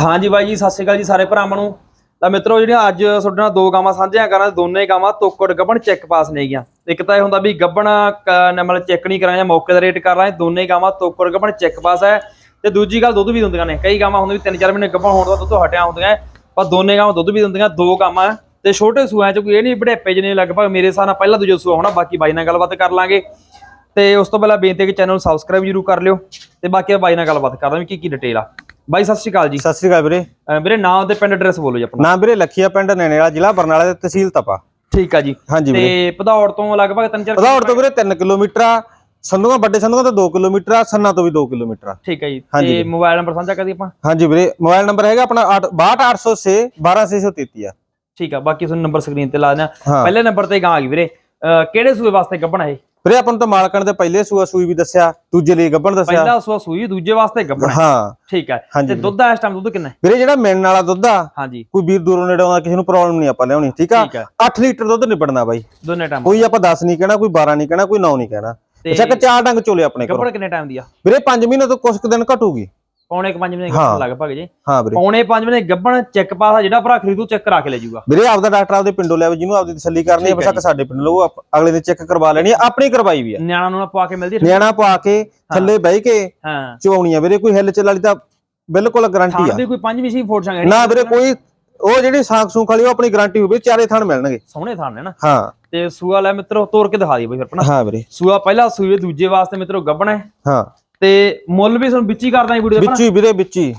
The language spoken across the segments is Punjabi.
ਹਾਂਜੀ ਬਾਈ ਜੀ, ਸਤਿ ਸ਼੍ਰੀ ਅਕਾਲ ਜੀ ਸਾਰੇ ਭਰਾਵਾਂ ਨੂੰ। ਤਾਂ ਮਿੱਤਰੋ ਜਿਹੜੀਆਂ ਅੱਜ ਤੁਹਾਡੇ ਨਾਲ ਦੋ ਗਾਵਾਂ ਸਾਂਝੀਆਂ ਕਰਾਂ ਦੋਨੇ ਗਾਵਾਂ ਤੋਕੜ ਗੱਬਣ ਚੈੱਕ ਪਾਸ ਨੇਗੀਆਂ ਇੱਕ ਤਾਂ ਇਹ ਹੁੰਦਾ ਵੀ ਗੱਬਣ ਕ- ਮਤਲਬ ਚੈੱਕ ਨਹੀਂ ਕਰਾਂ ਜਾਂ ਮੌਕੇ ਦਾ ਰੇਟ ਕਰ ਲਾਂ ਦੋਨੇ ਗਾਵਾਂ ਤੋਕੜ ਗੱਬਣ ਚੈੱਕ ਪਾਸ ਹੈ। ਤੇ ਦੂਜੀ ਗੱਲ ਦੁੱਧ ਵੀ ਦਿੰਦੀਆਂ ਨੇ। ਕਈ ਗਾਵਾਂ ਹੁੰਦੀਆਂ ਵੀ ਤਿੰਨ ਚਾਰ ਮਹੀਨੇ ਗੱਬਣ ਹੋਣ ਤੋਂ ਬਾਅਦ ਦੁੱਧ ਹਟਿਆ ਹੁੰਦੀਆਂ ਪਰ ਦੋਨੇ ਗਾਵਾਂ ਦੁੱਧ ਵੀ ਦਿੰਦੀਆਂ, ਦੋ ਗਾਵਾਂ ਹੈ। ਤੇ ਛੋਟੇ ਸੂਆਂ ਚ ਕੋਈ ਇਹ ਨਹੀਂ ਬੜੇਪੇ ਜਿਹਨੇ ਲਗਭਗ ਮੇਰੇ ਹਿਸਾਬ ਨਾਲ ਪਹਿਲਾ ਦੂਜਾ ਸੂਆ ਹੋਣਾ, ਬਾਕੀ ਬਾਈ ਨਾਲ ਗੱਲਬਾਤ ਕਰ ਲਾਂਗੇ। ਤੇ ਉਸ ਤੋਂ ਪਹਿਲਾਂ ਬੇਨਤੀ ਹੈ ਕਿ ਚੈਨਲ ਨੂੰ ਸਬਸਕ੍ਰਾਈਬ ਜ਼ਰੂਰ ਕਰ ਲਿਓ। ਤੇ ਬਾਕੀ ਬਾਈ ਨਾਲ ਗੱਲਬਾਤ ਕਰਦਾ ਵੀ ਕੀ ਕੀ ਡਿਟੇਲ ਆ। ਬਾਈ ਸਤਿ ਸ਼੍ਰੀ ਅਕਾਲ ਜੀ। ਸਤਿ ਸ੍ਰੀ ਅਕਾਲ ਵੀਰੇ। ਵੀਰੇ ਨਾਮ ਤੇ ਪਿੰਡ ਐਡਰੈਸ ਬੋਲੋ ਜੀ ਆਪਣਾ। ਨਾਮ ਵੀਰੇ ਲਖੀਆ ਪਿੰਡ ਨੈਣੇ ਵਾਲਾ ਜ਼ਿਲ੍ਹਾ ਬਰਨਾਲਾ ਤੇ ਤਹਿਸੀਲ ਤਪਾ। ਠੀਕ ਆ ਜੀ। ਹਾਂਜੀ ਵੀਰੇ। ਤੇ ਪਧੌੜ ਤੋਂ ਲਗਭਗ 3-4 ਪਧੌੜ ਤੋਂ ਵੀਰੇ 3 ਕਿਲੋਮੀਟਰ ਆ। ਸੰਧੂਆਂ ਵੱਡੇ ਸੰਧੂਆਂ ਤੋਂ 2 ਕਿਲੋਮੀਟਰ ਆ ਸੰਨਾ ਤੋਂ ਵੀ 2 ਕਿਲੋਮੀਟਰ ਆ। ਠੀਕ ਹੈ ਜੀ। ਤੇ ਮੋਬਾਈਲ ਨੰਬਰ ਸਾਂਝਾ ਕਰੀ ਆਪਾਂ? ਹਾਂਜੀ ਵੀਰੇ ਮੋਬਾਈਲ ਨੰਬਰ ਹੈਗਾ ਆਪਣਾ 62806 12633 ਆ। ਠੀਕ ਆ ਬਾਕੀ ਤੁਹਾਨੂੰ ਨੰਬਰ ਸਕਰੀਨ ਤੇ ਲਾ ਹਾਂ। ਪਹਿਲੇ ਨੰਬਰ ਤੇ ਗਾਂ ਆ ਗਈ ਵੀਰੇ। ਕਿਹੜੇ ਸੂਏ ਵਾਸਤੇ ਗੱਬਣਾ ਇਹ? ਵੀਰੇ ਆਪਾਂ ਨੂੰ ਤਾਂ ਮਾਲਕਣ ਦੇ ਪਹਿਲੇ ਸੂਆ ਸੂਈ ਵੀ ਦੱਸਿਆ ਦੂਜੇ ਲਈ ਗੱਬਣ ਦੱਸਿਆ। ਪਹਿਲਾ ਸੂਆ ਸੂਈ ਦੂਜੇ ਵਾਸਤੇ ਗੱਬਣਾ ਹਾਂ। ਠੀਕ ਹੈ। ਤੇ। ਦੁੱਧ ਦਾ ਇਸ ਟਾਈਮ ਦੁੱਧ ਕਿੰਨਾ ਹੈ? ਵੀਰੇ ਜਿਹੜਾ ਮਿਲਣ ਵਾਲਾ ਦੁੱਧ ਆ ਹਾਂਜੀ। ਕੋਈ ਵੀਰ ਦੂਰੋਂ ਨੇੜੇ ਆਉਂਦਾ ਕਿਸੇ ਨੂੰ ਪ੍ਰੋਬਲਮ ਨਹੀਂ ਆਪਾਂ ਲਿਆਉਣੀ ਠੀਕ ਆ? ਠੀਕ ਹੈ। 8 ਲੀਟਰ ਦੁੱਧ ਨਿਬੜਨਾ ਬਾਈ। ਦੋਨੇ ਟਾਈਮ ਕੋਈ ਆਪਾਂ 10 ਨਹੀਂ ਕਹਿਣਾ ਕੋਈ 12 ਨਹੀਂ ਕਹਿਣਾ ਕੋਈ 9 ਨਹੀਂ ਕਹਿਣਾ। ਅੱਛਾ ਕਿ ਚਾਰ ਡੰਗ ਚੋਲੇ ਆਪਣੇ ਕੋਲ। ਗੱਬੜ ਕਿੰਨੇ ਟਾਈਮ ਦੀ ਆ? ਵੀਰੇ 5 ਮਹੀਨੇ ਤੋਂ ਕੁਝ ਕੁ ਦਿਨ ਘਟੂਗੀ। ਪੌਣੇ 5 ਮਹੀਨੇ ਹਾਂ। ਲਗਭਗ ਜੀ। ਹਾਂ ਵੀਰੇ। ਪੌਣੇ 5 ਮਹੀਨੇ ਗੱਬਣ ਚੈੱਕ ਪਾਸ ਆ ਜਿਹੜਾ ਭਰਾ ਖਰੀਦੂ ਚੈੱਕ ਕਰਾ ਕੇ ਲੈ ਜਾਊਗਾ। ਵੀਰੇ ਆਪਦਾ ਡਾਕਟਰ ਆਪਦੇ ਪਿੰਡੋਂ ਲਿਆਵੇ ਜਿਹਨੂੰ ਆਪਦੀ ਤਸੱਲੀ ਕਰਨੀ ਹੈ ਠੀਕ ਹੈ ਬੇਸ਼ੱਕ ਸਾਡੇ ਪਿੰਡ ਲਓ ਆਪ- ਅਗਲੇ ਨੇ ਚੈੱਕ ਕਰਵਾ ਲੈਣੀ ਹੈ ਆਪਣੀ ਕਰਵਾਈ ਵੀ ਆ। ਨਿਆਣਾ ਨੂੰ ਪਵਾ ਕੇ ਮਿਲਦੀ ਹੈ ਨਿਆਣਾ ਪਾ ਕੇ ਥੱਲੇ ਬਹਿ ਕੇ ਹਾਂ। ਚਵਾਉਣੀ ਆ ਵੀਰੇ ਕੋਈ ਹਿੱਲ ਚੱਲ ਵਾਲੀ ਤਾਂ ਬਿਲਕੁਲ ਗਾਰੰਟੀ ਥਾਂ ਆ। ਵੀ ਕੋਈ ਪੰਜ ਵੀ ਸੀ ਫੋੜ ਸੰਗ ਨਾ ਵੀਰੇ ਕੋਈ ਉਹ ਜਿਹੜੀ ਸਾਖ ਸੂਖ ਵਾਲੀ ਉਹ ਆਪਣੀ ਗਾਰੰਟੀ ਹੋਵੇ ਚਾਰੇ ਥਣ ਮਿਲਣਗੇ। ਸੋਹਣੇ ਥਾਂ ਨੇ ਨਾ। ਹਾਂ। ਤੇ ਸੂਆ ਲੈ ਮਿੱਤਰੋ ਤੋੜ ਕੇ ਦਿਖਾ ਦਈਏ ਬਈ ਫਿਰ ਆਪਣਾ। ਹਾਂ ਵੀਰੇ। ਸੂਆ ਪਹਿਲਾ ਸੂਏ ਦੂਜੇ ਵਾਸਤੇ ਮਿੱਤਰੋ ਗੱਬਣਾ ਹੈ। ਹਾਂ। ਤੇ ਮੁੱਲ ਵੀ ਤੁਹਾਨੂੰ ਵਿੱਚ ਕਰਦਾ ਵੀਡੀਓ ਦੇ ਵਿੱਚ ਵੀਰੇ ਵਿੱਚ ਹੀ।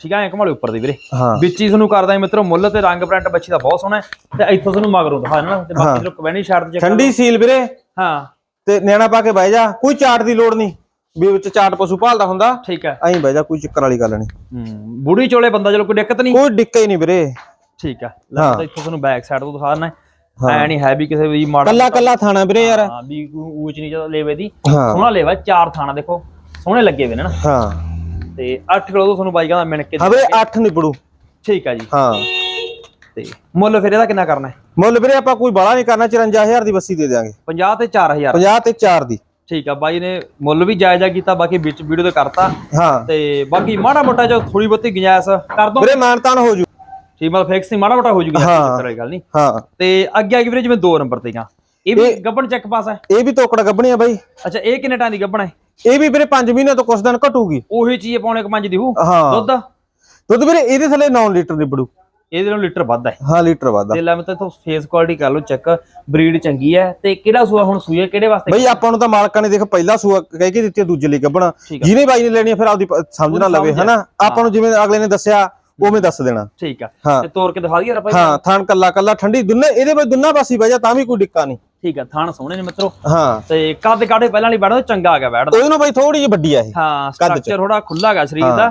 ਠੀਕ ਹੈ ਕਮਾਲੇ ਉੱਪਰ ਦੀ ਵੀਰੇ। ਵਿੱਚ ਤੁਹਾਨੂੰ ਕਰਦਾ ਮਿੱਤਰੋ ਮੁੱਲ ਤੇ ਰੰਗ ਪ੍ਰਿੰਟ ਬੱਚੀ ਦਾ ਬਹੁਤ ਸੋਹਣਾ ਹੈ ਤੇ ਇੱਥੋਂ ਤੁਹਾਨੂੰ ਮਗਰੋਂ ਦਿਖਾ ਦੇਣਾ ਤੇ ਬਾਕੀ ਜਦੋਂ ਕਵੈਣੀ ਸ਼ਰਟ ਚ ਠੰਡੀ ਸੀਲ ਵੀਰੇ। ਹਾਂ। ਤੇ ਨਿਆਣਾ ਪਾ ਕੇ ਬਹਿ ਜਾ ਕੋਈ ਚਾਟ ਦੀ ਲੋੜ ਨਹੀਂ ਵੀ ਵਿੱਚ ਚਾਟ ਪਸ਼ੂ ਭਾਲਦਾ ਹੁੰਦਾ ਠੀਕ ਹੈ। ਐਂ ਬਹਿ ਜਾ ਕੋਈ ਚੱਕਰ ਵਾਲੀ ਗੱਲ ਨਹੀਂ। ਹੂੰ ਬੁੜੀ ਚੋਲੇ ਬੰਦਾ ਚਲੋ ਕੋਈ ਦਿੱਕਤ ਨਹੀਂ। ਕੋਈ ਡਿੱਕਾ ਹੀ ਨਹੀਂ ਵੀਰੇ। ਠੀਕ ਹੈ। ਲੈ ਤਾਂ ਇੱਥੋਂ ਤੁਹਾਨੂੰ ਬੈਕ ਸਾਈਡ ਤੋਂ ਦਿਖਾ ਦੇਣਾ ਹਾਂ। ਐ ਨਹੀਂ ਹੈ ਵੀ ਕਿਸੇ ਵੀ ਮਾੜਾ ਕੱਲਾ ਕੱਲਾ ਥਾਣਾ ਵੀਰੇ ਯਾਰ। ਹਾਂ ਵੀ ਊਚ ਨਹੀਂ ਜਦੋਂ ਲੇਵੇ ਦੀ। ਸੋਹਣਾ ਲੇਵਾ ਚਾਰ ਥਾਣਾ ਦੇਖੋ। ਸੋਹਣੇ ਲੱਗੇ ਹੋਏ ਨੇ ਨਾ। ਹਾਂ। ਤੇ 8 ਕਿਲੋ ਤੋਂ ਤੁਹਾਨੂੰ ਬਾਈ ਕਹਿੰਦਾ ਮਿਣ ਕੇ ਹਾਂ ਵੀਰੇ 8 ਨਿਬੜੂ। ਠੀਕ ਹੈ ਜੀ। ਹਾਂ। ਤੇ ਮੁੱਲ ਫਿਰ ਇਹਦਾ ਕਿੰਨਾ ਕਰਨਾ ਹੈ? ਮੁੱਲ ਵੀਰੇ ਆਪਾਂ ਕੋਈ ਬਾਲਾ ਨਹੀਂ ਕਰਨਾ 54000 ਦੀ ਬੱਸੀ ਦੇ ਦਿਆਂਗੇ। 50 ਤੇ 4000 50 ਤੇ 4 ਦੀ। ਠੀਕ ਆ ਬਾਈ ਨੇ ਮੁੱਲ ਵੀ ਜਾਇਜ਼ਾ ਕੀਤਾ ਬਾਕੀ ਵਿੱਚ ਵੀਡੀਓ ਤੇ ਕਰਤਾ। ਹਾਂ। ਤੇ ਬਾਕੀ ਮਾੜਾ ਮੋਟਾ ਜੋ ਥੋੜੀ ਬਹੁਤੀ ਗੁੰਜਾਇਸ਼ ਕਰ ਦੋ। ਵੀਰੇ ਮਾਨਤਾਨ ਹੋ ਜੂ। ਠੀਕ ਮਤਲਬ ਫਿਕਸ ਨਹੀਂ ਮਾੜਾ ਮੋਟਾ ਹੋ ਜੂਗਾ। ਕੋਈ ਗੱਲ ਨਹੀਂ। ਹਾਂ। ਤੇ ਅੱਗੇ ਆ ਗਈ ਵੀਰੇ ਜਿਵੇਂ ਦੋ ਨੰਬਰ ਤੇ ਗਾ ਇਹ ਵੀ ਗੱਬਣ ਚੈੱਕ ਪਾਸ ਹੈ? ਇਹ ਵੀ ਤੋਕੜ ਗੱਬਣੀ ਆ ਬਾਈ। ਅੱਛਾ ਇਹ ਕਿੰਨੇ ਟਾਂ ਦੀ ਗੱਬਣ ਹੈ? ਇਹ ਵੀ ਵੀਰੇ 5 ਮਹੀਨੇ ਤੋਂ ਕੁਛ ਦਿਨ ਘਟੂਗੀ। ਉਹੀ ਚੀਜ਼ ਪਾਉਣੇ ਕ ਪੰਜ ਦੀ ਹੂ। ਦੁੱਧ? ਦੁੱਧ ਵੀਰੇ ਇਹਦੇ ਥੱਲੇ 9 ਲੀਟਰ ਨਿਬੜੂ। ਇਹਦੇ ਨਾਲੋਂ ਲੀਟਰ ਵੱਧ ਹੈ। ਹਾਂ ਲੀਟਰ ਵਾਦਾ ਤੇ ਲੈ ਮੈਂ ਤਾਂ ਇਥੋਂ ਫੇਸ ਕੁਆਲਿਟੀ ਕਰ ਲਓ ਚੈੱਕ ਬਰੀਡ ਚੰਗੀ ਹੈ। ਤੇ ਕਿਹੜਾ ਸੂਆ ਹੁਣ ਸੂਏ ਕਿਹੜੇ ਵਾਸਤੇ ਬਈ ਆਪਾਂ ਨੂੰ ਤਾਂ ਮਾਲਕਾਂ ਨੇ ਦੇਖ ਪਹਿਲਾ ਸੂਆ ਕਹਿ ਕੇ ਦਿੱਤੀ ਆ, ਦੂਜੇ ਲਈ ਠੀਕ ਆ। ਜਿਹਨੇ ਬਾਈ ਨੇ ਲੈਣੀ ਆ, ਫਿਰ ਆਪਦੀ ਪ- ਸਮਝ ਨਾ ਲਵੇ ਸਮਝ ਆ। ਹਨਾ? ਆਪਾਂ ਨੂੰ ਜਿਵੇਂ ਅਗਲੇ ਨੇ ਦੱਸਿਆ ਉਵੇਂ ਦੱਸ ਦੇਣਾ। ਠੀਕ ਆ। ਹਾਂ। ਤੇ ਤੋੜ ਕੇ ਦਿਖਾ ਦਈਏ ਆਪਾਂ ਹਾਂ ਥਾਣ ਕੱਲਾ ਕੱਲਾ ਠੰਡੀ ਦੁੰਨੇ ਇਹਦੇ ਵਿੱਚ ਦੁੰਨਾ ਪਾਸੀ ਬਹਿ ਜਾ ਤਾਂ ਵੀ ਕੋਈ ਡਿੱਕਾ ਨਹੀਂ। ਠੀਕ ਆ ਥਾਣ ਸੋਹਣੇ ਨੇ ਮਿੱਤਰੋ। ਹਾਂ। ਤੇ ਕੱਦ ਕਾੜੇ ਪਹਿਲਾਂ ਵਾਲੀ ਬੈਠਦਾ ਚੰਗਾ ਆ ਗਿਆ ਬੈਠਦਾ ਨਾਲ ਬਾਈ ਥੋੜੀ ਜਿਹੀ ਵੱਡੀ ਆ ਇਹ ਹਾਂ। ਸਟਰਕਚਰ ਥੋੜਾ ਖੁੱਲਾ ਹੈਗਾ ਸਰੀਰ ਦਾ।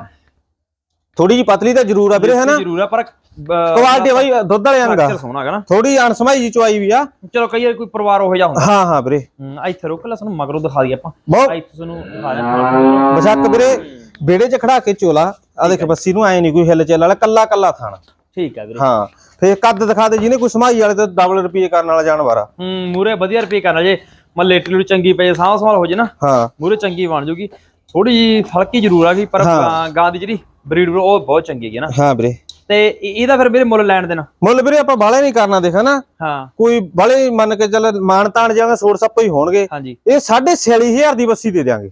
ਥੋੜੀ ਜਿਹੀ ਪਤਲੀ ਤਾਂ ਜ਼ਰੂਰ ਆ ਵੀਰੇ ਹਨਾ ਜ਼ਰੂਰ ਆ ਪਰ ਕੁਆਲਿਟੀ ਬਾਈ ਦੁੱਧ ਵਾਲਿਆਂ ਦਾ। ਸਟਰਕਚਰ ਸੋਹਣਾ ਹੈਗਾ ਨਾ। ਥੋੜੀ ਅਣਸਮਾਈ ਜੀ ਚੁਆਈ ਵੀ ਆ। ਚਲੋ ਕਈ ਵਾਰ ਕੋਈ ਪਰਿਵਾਰ ਉਹ ਜਿਹਾ ਹੁੰਦਾ। ਹਾਂ ਹਾਂ ਵੀਰੇ। ਇੱਥੇ ਰੁਕ ਲੈ ਸਾਨੂੰ ਮਗਰੋਂ ਦਿਖਾ ਦਈਏ ਆਪਾਂ। ਇੱਥੇ ਤੁਹਾਨੂੰ ਦਿਖਾ ਦਿਆਂ ਬਸ਼ੱਕ ਵੀਰੇ ਬੇੜੇ 'ਚ ਖੜਾ ਕੇ ਚੋਲਾ। ਆ ਦੇਖ ਬੱਸੀ ਨੂੰ ਐ ਨਹੀਂ ਕੋਈ ਹਿੱਲ ਚੱਲ ਵਾਲਾ ਕੱਲਾ ਕੱਲਾ ਥਾਣਾ। ਠੀਕ ਆ ਵੀਰੇ। ਹਾਂ ਫੇਰ ਕੱਦ ਦਿਖਾ ਦੇ ਜਿਹਨੇ ਕੋਈ ਸਮਾਈ ਵਾਲੇ ਤੇ ਡਬਲ ਰੁਪਏ ਕਰਨ ਵਾਲਾ ਜਾਨਵਰ ਆ। ਹੂੰ ਮੂਰੇ ਵਧੀਆ ਰੁਪਏ ਕਰਨਾ ਜੇ। ਮੱਲੇ ਟਲੂ ਚੰਗੀ ਪਏ ਸਾਂਭ ਸੰਭਾਲ ਹੋ ਜੇ ਨਾ ਹਾਂ। ਮੂਰੇ ਚੰਗੀ ਬਣ ਜੂਗੀ। ਥੋੜੀ ਜੀ ਹਲਕੀ ਜ਼ਰੂਰ ਆ ਗਈ ਪਰ ਗਾਂ- ਦੀ ਜਿਹੜੀ ਬਰੀਡ ਉਹ ਬਹੁਤ ਚੰਗੀ ਹੈਗੀ ਨਾ। ਹਾਂ ਵੀਰੇ। ਤੇ ਇਹ- ਇਹਦਾ ਫਿਰ ਮੇਰੇ ਮੁੱਲ ਲੈਣ ਦੇਣਾ। ਮੁੱਲ ਵੀਰੇ ਆਪਾਂ ਬਾਲੇ ਨਹੀਂ ਕਰਨਾ ਦੇਖ ਨਾ ਹਾਂ। ਕੋਈ ਬਾਲੇ ਮੰਨ ਕੇ ਚੱਲ ਮਾਨ ਤਾਣ ਜਾਵਾਂਗੇ ਸੋੜ ਸੱਪ ਹੀ ਹੋਣਗੇ। ਹਾਂਜੀ। ਇਹ 46500 ਦੀ ਬੱਸੀ ਦੇ ਦਿਆਂਗੇ।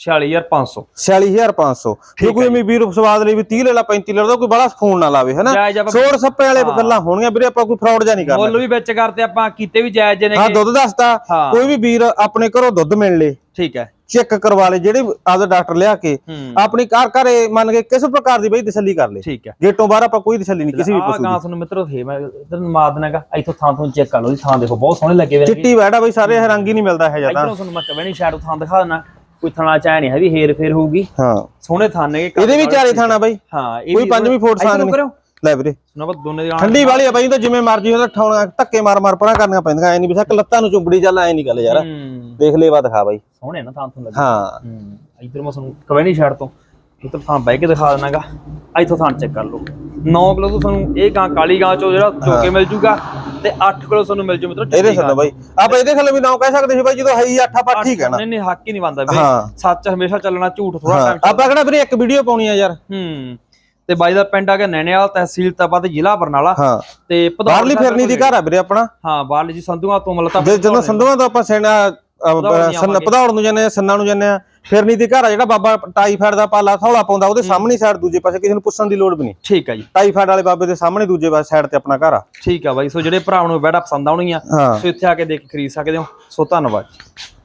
46500 46500 ਜੇ ਕੋਈ ਵੀ ਵੀਰ ਸਵਾਦ ਲਈ ਵੀ 30 ਲੈ ਲਾ 35 ਲੈ ਲਾ ਕੋਈ ਬੜਾ ਫੋਨ ਨਾ ਲਾਵੇ ਹਨਾ? ਸੋੜ ਸੱਪੇ ਵਾਲੇ ਗੱਲਾਂ ਹੋਣਗੀਆਂ ਵੀਰੇ ਆਪਾਂ ਕੋਈ ਫਰਾਡ ਜਾਂ ਨਹੀਂ ਕਰਨਾ। ਮੁੱਲ ਵੀ ਵਿੱਚ ਕਰਤੇ ਆਪਾਂ ਕੀਤੇ ਵੀ ਜਾਇਜ਼ ਜੇ ਹਾਂ ਨੇ ਦੁੱਧ ਦੱਸਦਾ। ਕੋਈ ਵੀ ਵੀਰ ਆਪਣੇ ਘਰੋਂ ਦੁੱਧ ਮਿਲ ਲੇ ਠੀਕ ਹੈ। ਚੈੱਕ ਕਰਵਾ ਲੇ ਜਿਹੜੇ ਆਪਦਾ ਡਾਕਟਰ ਲਿਆ ਕੇ ਆਪਣੀ ਘਰ ਘਰੇ ਮੰਨ ਕੇ ਕਿਸੇ ਪ੍ਰਕਾਰ ਦੀ ਬਈ ਤਸੱਲੀ ਕਰ ਲੇ। ਠੀਕ ਹੈ। ਗੇਟੋਂ ਬਾਹਰ ਆਪਾਂ ਕੋਈ ਤਸੱਲੀ ਨਹੀਂ ਕਿਸੇ ਵੀ ਪਸ਼ੂ ਗਾਂ ਤੁਹਾਨੂੰ ਮਿੱਤਰੋ ਥੇ ਮੈਂ ਇਧਰ ਮਾਰ ਦੇਣਾਗਾ ਇੱਥੋਂ ਥਾਂ ਤੋਂ ਚੈੱਕ ਕਰ ਲਓ ਜੀ ਥਾਂ ਦੇਖੋ ਬਹੁਤ ਸੋਹਣੇ ਲੱਗੇ ਦੀ ਨੇ ਚਿੱਟੀ ਵੈੜਾ ਬਈ ਸਾਰੇ ਰੰਗ ਹੀ ਨਹੀਂ ਮਿਲਦਾ ਹੈ ਜ਼ਿਆਦਾ ਇਧਰੋਂ ਤੁਹਾਨੂੰ ਮੈਂ ਕਵੇਂ ਨਹੀਂ ਸ਼ਾਇਦ ਥਾਂ ਦਿਖਾ ਦੇਣਾ ਕੋਈ ਥਣਾ ਚਾਹ ਨਹੀਂ ਹੈ ਵੀ ਹੇਰ ਫੇਰ ਹੋਊਗੀ। ਹਾਂ। ਸੋਹਣੇ ਥਾਂ ਨੇ ਇਹਦੇ ਵੀ ਚਾਰੇ ਥਾਣਾ ਬਾਈ। ਹਾਂ ਇਹ ਕੋਈ ਪੰਜਵੀਂ ਸੰਗ ਨਹੀਂ ਕਰਿਓ ਲੈ ਵੀਰੇ। ਸੁਣਾ ਦੋਨੇ ਦੀ ਆਣ- ਠੰਡੀ ਵਾਲੀ ਆ ਬਾਈ ਤਾਂ ਜਿਵੇਂ ਮਰਜ਼ੀ ਹੁੰਦਾ ਠਾਉਣਾ ਧੱਕੇ ਮਾਰ ਮਾਰ ਪਰਾਂ ਕਰਨੀਆਂ ਪੈਂਦੀਆਂ ਐ ਨਹੀਂ ਬਿਸ਼ੱਕ ਲੱਤਾਂ ਨੂੰ ਚੁੰਬੜੀ ਚੱਲ ਐ ਨਹੀਂ ਗੱਲ ਯਾਰ। ਦੇਖ ਲੇਵਾ ਦਿਖਾ ਬਾਈ। ਸੋਹਣੇ ਨਾ ਥਾਂ ਤੋਂ ਲੱਗੇ। ਹਾਂ। ਇਧਰ ਮੈਂ ਤੁਹਾਨੂੰ ਕਵੇਂ ਨਹੀਂ ਛੱਡ ਤੋਂ। ਇੱਧਰ ਥਾਂ ਬਹਿ ਕੇ ਦਿਖਾ ਦੇਣਾਗਾ ਇੱਥੋਂ ਥਾਂ ਚੈੱਕ ਕਰ ਲਓ। 9 ਕਿਲੋ ਤੋਂ ਤੁਹਾਨੂੰ ਇਹ ਗਾਂ ਕਾਲੀ ਗਾਂ ਚੋਂ ਜਿਹੜਾ ਚੋਕੇ ਮਿਲ ਜੂਗਾ। ਤੇ 8 ਕਿਲੋ ਤੁਹਾਨੂੰ ਮਿਲ ਜੂ ਮਿੱਤਰੋ ਇਹਦੇ ਗਾਂ। ਬਾਈ। ਆਪਾਂ ਇਹਦੇ ਥੱਲੇ ਵੀ ਨਾ ਕਹਿ ਸਕਦੇ ਸੀ ਬਾਈ ਜਦੋਂ ਹੈ ਹੀ ਅੱਠ ਆਪਾਂ ਠੀਕ ਹੈ ਨਾ। ਨਹੀਂ ਨਹੀਂ ਹੱਕ ਹੀ ਨਹੀਂ ਬੰਦਾ ਹਾਂ। ਸੱਚ ਹਮੇਸ਼ਾ ਚੱਲਣਾ ਝੂਠ ਥੋੜਾ ਟਾਈਮ ਆਪਾਂ ਕਿਹੜਾ ਵੀਰੇ ਇੱਕ ਵੀਡੀਓ ਪਾਉਣੀ ਆ ਯਾਰ। ਹੂੰ। ਤੇ ਬਾਈ ਦਾ ਪਿੰਡ ਆ ਗਿਆ ਨੈਣੇਵਾਲ ਤਹਿਸੀਲ ਤਪਾ ਤੇ ਜ਼ਿਲ੍ਹਾ ਬਰਨਾਲਾ। ਹਾਂ। ਤੇ ਬਾਹਰਲੀ ਫਿਰਨੀ ਦੀ ਘਰ ਆ ਵੀਰੇ ਆਪਣਾ। ਹਾਂ ਬਾਹਰਲੀ ਜੀ ਸੰਧੂਆਂ ਤੋਂ ਮਤਲਬ ਤਾਂ ਜਦੋਂ ਸੰਧੂਆਂ ਤੋਂ ਆਪਾਂ ਨਹੀਂ ਸੰਨ। ਪਧੌੜ ਨੂੰ ਜਾਂਦੇ ਆ ਸੰਨਾ ਨੂੰ ਜਾਂਦੇ ਆ। ਫਿਰਨੀ ਦੀ ਘਰ ਆ ਜਿਹੜਾ ਬਾਬਾ ਟਾਈਫਾਇਡ ਦਾ ਪਾਲਾ ਥੌਲਾ ਪਾਉਂਦਾ ਉਹਦੇ ਸਾਹਮਣੇ ਸਾਈਡ ਦੂਜੇ ਪਾਸੇ ਕਿਸੇ ਨੂੰ ਪੁੱਛਣ ਦੀ ਲੋੜ ਵੀ ਨਹੀਂ। ਠੀਕ ਆ ਜੀ। ਟਾਈਫਾਇਡ ਵਾਲੇ ਬਾਬੇ ਦੇ ਸਾਹਮਣੇ ਦੂਜੇ ਪਾਸੇ ਸਾਈਡ ਤੇ ਆਪਣਾ ਘਰ ਆ। ਠੀਕ ਆ ਬਾਈ ਸੋ ਜਿਹੜੇ ਭਰਾਵਾਂ ਨੂੰ ਬੈੜਾ ਪਸੰਦ ਆਉਣਗੀਆਂ ਹਾਂ। ਸੋ ਇੱਥੇ ਆ ਕੇ ਦੇਖ ਖਰੀਦ ਸਕਦੇ ਹੋ। ਸੋ ਧੰਨਵਾਦ।